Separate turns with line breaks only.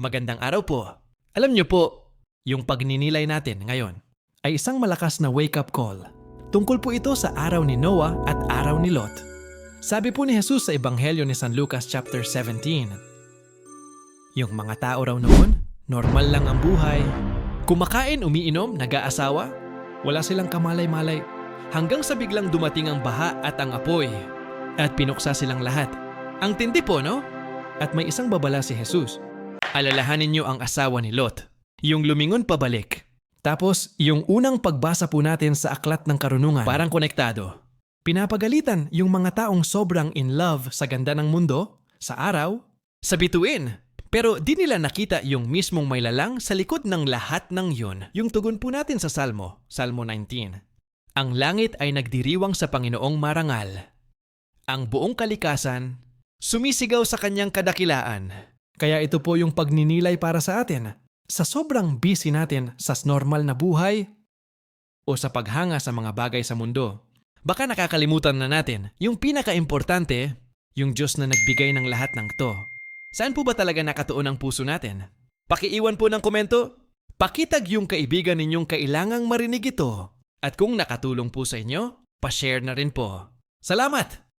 Magandang araw po. Alam niyo po, yung pagninilay natin ngayon ay isang malakas na wake-up call. Tungkol po ito sa araw ni Noah at araw ni Lot. Sabi po ni Jesus sa Ebanghelyo ni San Lucas chapter 17, Yung mga tao raw noon, normal lang ang buhay. Kumakain, umiinom, nag-aasawa, wala silang kamalay-malay. Hanggang sa biglang dumating ang baha at ang apoy. At pinuksa silang lahat. Ang tindi po, no? At may isang babala si Jesus. Alalahanin niyo ang asawa ni Lot. Yung lumingon pabalik. Tapos, yung unang pagbasa po natin sa Aklat ng Karunungan. Parang konektado. Pinapagalitan yung mga taong sobrang in love sa ganda ng mundo, sa araw, sa bituin. Pero di nila nakita yung mismong may lalang sa likod ng lahat ng yun. Yung tugon po natin sa Salmo, Salmo 19. Ang langit ay nagdiriwang sa Panginoong marangal. Ang buong kalikasan, sumisigaw sa kanyang kadakilaan. Kaya ito po yung pagninilay para sa atin. Sa sobrang busy natin sa normal na buhay o sa paghanga sa mga bagay sa mundo, baka nakakalimutan na natin yung pinaka-importante, yung Diyos na nagbigay ng lahat ng to. Saan po ba talaga nakatuon ang puso natin? Pakiiwan po ng komento. Pakitag yung kaibigan ninyong kailangang marinig ito. At kung nakatulong po sa inyo, pa-share na rin po. Salamat!